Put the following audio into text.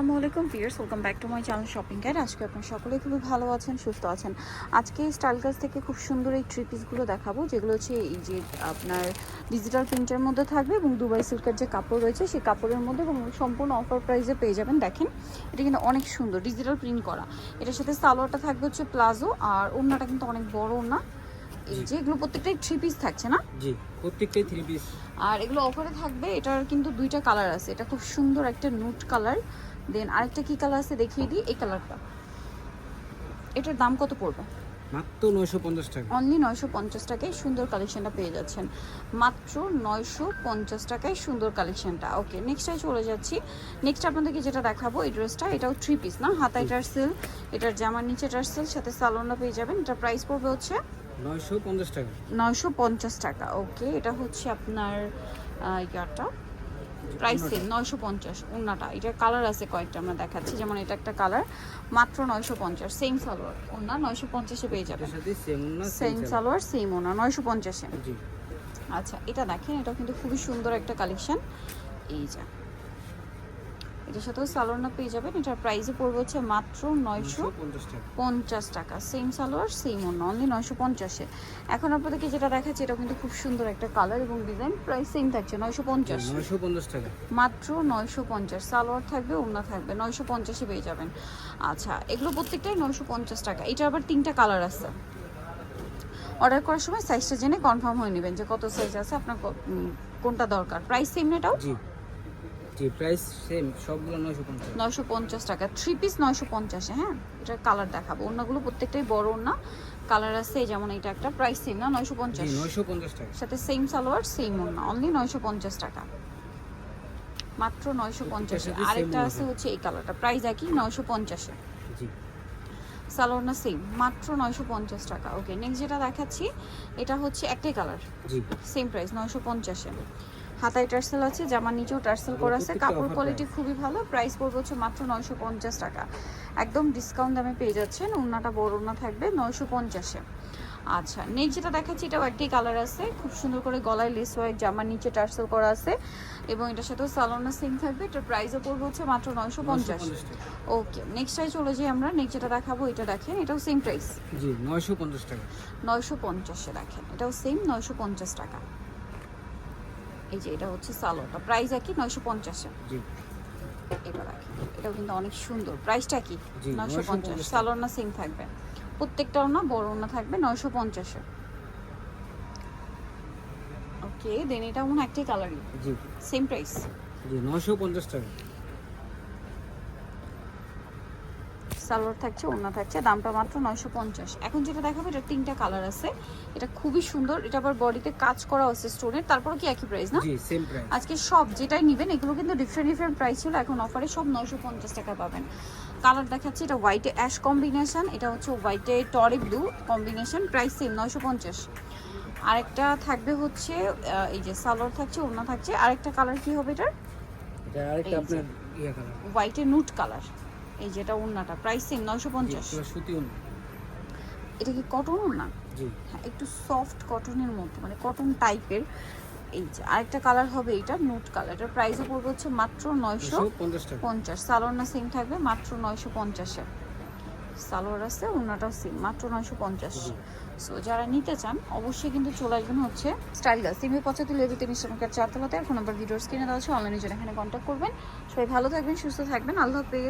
আসসালামু আলাইকুম viewers welcome back to my channel shopping guide. আজকে আপনার সকলে খুবই ভালো আছেন সুস্থ আছেন। আজকে স্টাইল কাজ থেকে খুব সুন্দর এই থ্রি পিসগুলো দেখাবো যেগুলো হচ্ছে এই যে আপনার ডিজিটাল প্রিন্টের মধ্যে থাকবে এবং দুবাই সিল্কের যে কাপড় রয়েছে সেই কাপড়ের মধ্যে এবং সম্পূর্ণ অফার প্রাইসে পেয়ে যাবেন। দেখেন এটা কিন্তু অনেক সুন্দর ডিজিটাল প্রিন্ট করা। এটার সাথে সালোয়ারটা থাকবে হচ্ছে প্লাজো আর ওড়নাটা কিন্তু অনেক বড় ওড়না। এই যে এগুলো প্রত্যেকটাই থ্রি পিস থাকছে না? জি প্রত্যেকটাই থ্রি পিস আর এগুলো অফারে থাকবে এটার কিন্তু দুইটা কালার আছে। এটা খুব সুন্দর একটা নুট কালার দেন আরেকটা কি কালার আছে দেখিয়ে দিই এই কালারটা এটার দাম কত পড়বে? মাত্র নয়শো পঞ্চাশ টাকা। অনলি নয়শো পঞ্চাশ টাকায় সুন্দর কালেকশনটা পেয়ে যাচ্ছেন। মাত্র নয়শো পঞ্চাশ টাকায় সুন্দর কালেকশনটা ওকে নেক্সটে চলে যাচ্ছি। নেক্সট আপনাদেরকে যেটা দেখাবো এই ড্রেসটা এটাও থ্রি পিস না? হাতা এটার সেল এটার জামার নিচে এটার সেল সাথে সালোনা পেয়ে যাবেন। এটা প্রাইস পড়বে হচ্ছে নয়শো পঞ্চাশ টাকা। নয়শো পঞ্চাশ টাকা। ওকে এটা হচ্ছে আপনার ইয়াটা প্রাইস সেম নয়শো পঞ্চাশ ওনাটা এটার কালার আছে কয়েকটা আমরা দেখাচ্ছি। যেমন এটা একটা কালার মাত্র নয়শো পঞ্চাশ সেম সালোয়ার। ওনা নয়শো পঞ্চাশে পেয়ে যাবেন। সেম সালোয়ার। সেম ওনা নয়শো পঞ্চাশে। আচ্ছা এটা দেখেন এটা কিন্তু খুবই সুন্দর একটা কালেকশন এই যা। এটার সাথেও সালোয়ার পেয়ে যাবেন। এটার প্রাইসে পড়বে হচ্ছে মাত্র নয়শো পঞ্চাশ টাকা। সেম সালোয়ার সেম অন্য অনলি নয়শো পঞ্চাশে। এখন আপনাদেরকে যেটা দেখাচ্ছি এটা কিন্তু খুব সুন্দর একটা কালার এবং ডিজাইন প্রাইস সেম থাকছে নয়শো পঞ্চাশ। নয়শো পঞ্চাশ টাকা। মাত্র নয়শো পঞ্চাশ। সালোয়ার থাকবে ওড়না থাকবে নয়শো পঞ্চাশে পেয়ে যাবেন। আচ্ছা এগুলো প্রত্যেকটাই নয়শো পঞ্চাশ টাকা। এটা আবার তিনটা কালার আছে। অর্ডার করার সময় সাইজটা জেনে কনফার্ম হয়ে নেবেন যে কত সাইজ আছে আপনার কোনটা দরকার। প্রাইস সেম এটাও? জি। জি প্রাইস সেম সবগুলো নয়শো পঞ্চাশ। নয়শো পঞ্চাশ টাকা। থ্রি পিস নয়শো পঞ্চাশে হ্যাঁ? এটার কালার দেখাবো। অন্যগুলো প্রত্যেকটাই বড় না। কালার আছে যেমন এটা একটা প্রাইস সেম না? নয়শো জি পঞ্চাশ নয়শো পঞ্চাশ টাকা। সাথে সেম সালোয়ার সেম ওড়না। অনলি নয়শো পঞ্চাশ টাকা। মাত্র নয়শো পঞ্চাশে সাথে same আরেকটা আছে হচ্ছে এই কালারটা প্রাইস একই নয়শো পঞ্চাশে জি। সালোয়ার না সেম মাত্র নয়শো পঞ্চাশ টাকা। ওকে নেক্সট যেটা দেখাচ্ছি এটা হচ্ছে একটাই কালার জি। সেম প্রাইস নয়শো পঞ্চাশে হাতায় টার্সেল আছে জামার নিচেও টার্সেল করা আছে। কাপড় কোয়ালিটি খুবই ভালো প্রাইস পড়বে হচ্ছে মাত্র নয়শো পঞ্চাশ টাকা। একদম ডিসকাউন্ট দামে পেয়ে যাচ্ছেন ওড়নাটা বড় ওড়না থাকবে নয়শো পঞ্চাশে। আচ্ছা নেক্সট যেটা দেখাচ্ছি এটাও একটি কালার আছে। খুব সুন্দর করে গলায় লেস ওয়াইট জামার নিচে টার্সেল করা আছে। এবং এটার সাথেও সালোনা সেম থাকবে এটার প্রাইসও পড়বে হচ্ছে মাত্র নয়শো পঞ্চাশ। ওকে নেক্সটটাই চলে যাই আমরা। নেক্সট যেটা দেখাবো এটা দেখেন এটাও সেম প্রাইস জি নয়শো পঞ্চাশ টাকা। নয়শো পঞ্চাশে দেখেন এটাও সেম নয়শো পঞ্চাশ টাকা। এই যে এটা হচ্ছে সালোয়ারটা প্রাইস একই নয়শো পঞ্চাশে। এবার এটাও কিন্তু অনেক সুন্দর। প্রাইসটা কি? নয়শো পঞ্চাশ। 950 সালোয়ার না সেম থাকবে? প্রত্যেকটাও না বড় না থাকবে নয়শো পঞ্চাশে। ওকে দেন এটা মনে একটাই কালারই সেম প্রাইস জি নয়শো পঞ্চাশ টাকা। সালোয়ার থাকছে ওড়না থাকছে দামটা মাত্র নয়শো পঞ্চাশ। এখন যেটা দেখাবো এটা তিনটা কালার আছে। এটা খুবই সুন্দর এটা আবার বডিতে কাজ করা হচ্ছে স্টোনের তারপরে কি একই প্রাইস না? আজকে সব যেটাই নেবেন এগুলো কিন্তু ডিফারেন্ট ডিফারেন্ট প্রাইস ছিল এখন অফারে সব নয়শো পঞ্চাশ টাকা পাবেন। কালার দেখাচ্ছে এটা হোয়াইটে অ্যাশ কম্বিনেশন এটা হচ্ছে হোয়াইটে টরি ব্লু কম্বিনেশন প্রাইস সেম নয়শো পঞ্চাশ। আরেকটা থাকবে হচ্ছে এই যে সালোয়ার থাকছে ওড়না থাকছে। আরেকটা কালার কি হবে এটার? হোয়াইটে নুট কালার এই যেটা ওড়নাটা প্রাইস সেম নয়শো পঞ্চাশ। এটা কি কটন ওড়না জি। হ্যাঁ একটু সফট কটনের মধ্যে মানে কটন টাইপের এই যে আরেকটা কালার হবে এটা নুট কালার এটার প্রাইসও পড়বে হচ্ছে মাত্র নয়শো পঞ্চাশ টাকা। পঞ্চাশ। সালোয়ার না সেম থাকবে মাত্র নয়শো পঞ্চাশে সালোয়ার আছে ওনাটাও সেম মাত্র নয়শো পঞ্চাশ। সো যারা নিতে চান অবশ্যই কিন্তু চলে আসবেন হচ্ছে স্টাইল গাছ সিমি পঁচাত্তর লেভি তিন ইস্টামার্কেট চারতলাতে এখন আবার ভিডিওর স্ক্রিনে দেওয়া আছে। অনলাইনে জন্য এখানে কন্ট্যাক্ট করবেন। সবাই ভালো থাকবেন সুস্থ থাকবেন। আল্লাহ হাফেজ।